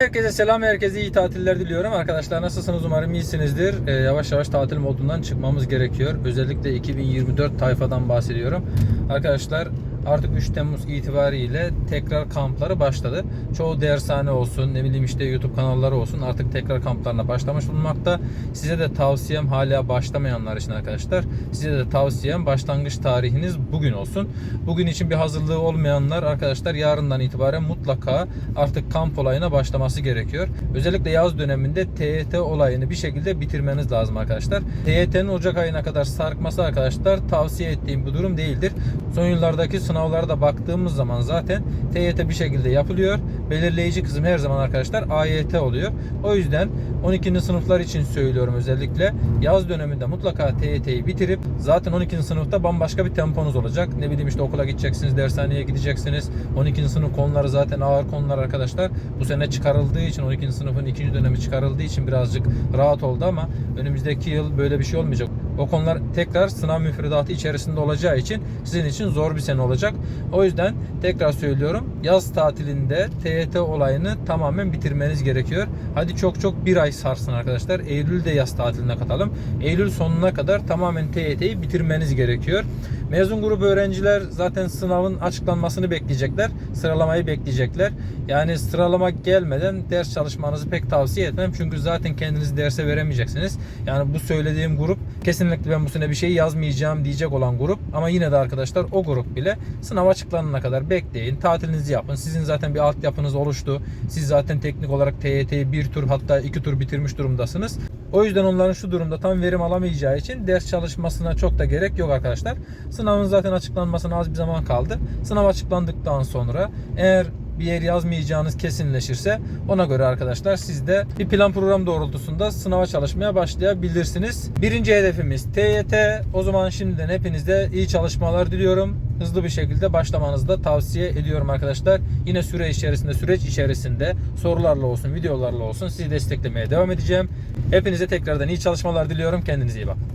Herkese selam, herkese iyi tatiller diliyorum. Arkadaşlar nasılsınız? Umarım iyisinizdir. Ee, yavaş yavaş tatil modundan çıkmamız gerekiyor. Özellikle 2024 tayfadan bahsediyorum. Arkadaşlar artık 3 Temmuz itibariyle tekrar kampları başladı. Çoğu dershane olsun, ne bileyim işte YouTube kanalları olsun artık tekrar kamplarına başlamış bulunmakta. Size de tavsiyem hala başlamayanlar için arkadaşlar. Size de tavsiyem başlangıç tarihiniz bugün olsun. Bugün için bir hazırlığı olmayanlar arkadaşlar yarından itibaren mutlaka artık kamp olayına başlaması gerekiyor. Özellikle yaz döneminde TYT olayını bir şekilde bitirmeniz lazım arkadaşlar. TYT'nin Ocak ayına kadar sarkması arkadaşlar tavsiye ettiğim bir durum değildir. Son yıllardaki sınavlara da baktığımız zaman zaten TYT bir şekilde yapılıyor. Belirleyici kısım her zaman arkadaşlar AYT oluyor. O yüzden 12. sınıflar için söylüyorum özellikle. Yaz döneminde mutlaka TYT'yi bitirip zaten 12. sınıfta bambaşka bir temponuz olacak. Ne bileyim işte okula gideceksiniz, dershaneye gideceksiniz. 12. sınıf konuları zaten ağır konular arkadaşlar. Bu sene çıkarıldığı için 12. sınıfın ikinci dönemi çıkarıldığı için birazcık rahat oldu ama önümüzdeki yıl böyle bir şey olmayacak. O konular tekrar sınav müfredatı içerisinde olacağı için sizin için zor bir sene olacak. O yüzden tekrar söylüyorum yaz tatilinde TYT olayını tamamen bitirmeniz gerekiyor. Hadi çok çok bir ay sarsın arkadaşlar. Eylül'de yaz tatiline katalım. Eylül sonuna kadar tamamen TYT'yi bitirmeniz gerekiyor. Mezun grubu öğrenciler zaten sınavın açıklanmasını bekleyecekler. Sıralamayı bekleyecekler. Yani sıralama gelmeden ders çalışmanızı pek tavsiye etmem. Çünkü zaten kendinizi derse veremeyeceksiniz. Yani bu söylediğim grup kesinlikle ben bu sene bir şey yazmayacağım diyecek olan grup. Ama yine de arkadaşlar o grup bile sınav açıklanana kadar bekleyin. Tatilinizi yapın. Sizin zaten bir altyapınız oluştu. Siz zaten teknik olarak TYT'yi bir tur hatta iki tur bitirmiş durumdasınız. O yüzden onların şu durumda tam verim alamayacağı için ders çalışmasına çok da gerek yok arkadaşlar. Sınavın zaten açıklanmasına az bir zaman kaldı. Sınav açıklandıktan sonra eğer bir yer yazmayacağınız kesinleşirse ona göre arkadaşlar siz de bir plan program doğrultusunda sınava çalışmaya başlayabilirsiniz. Birinci hedefimiz TYT. O zaman şimdiden hepinize iyi çalışmalar diliyorum. Hızlı bir şekilde başlamanızı da tavsiye ediyorum arkadaşlar. Yine süre içerisinde, süreç içerisinde sorularla olsun, videolarla olsun sizi desteklemeye devam edeceğim. Hepinize tekrardan iyi çalışmalar diliyorum. Kendinize iyi bakın.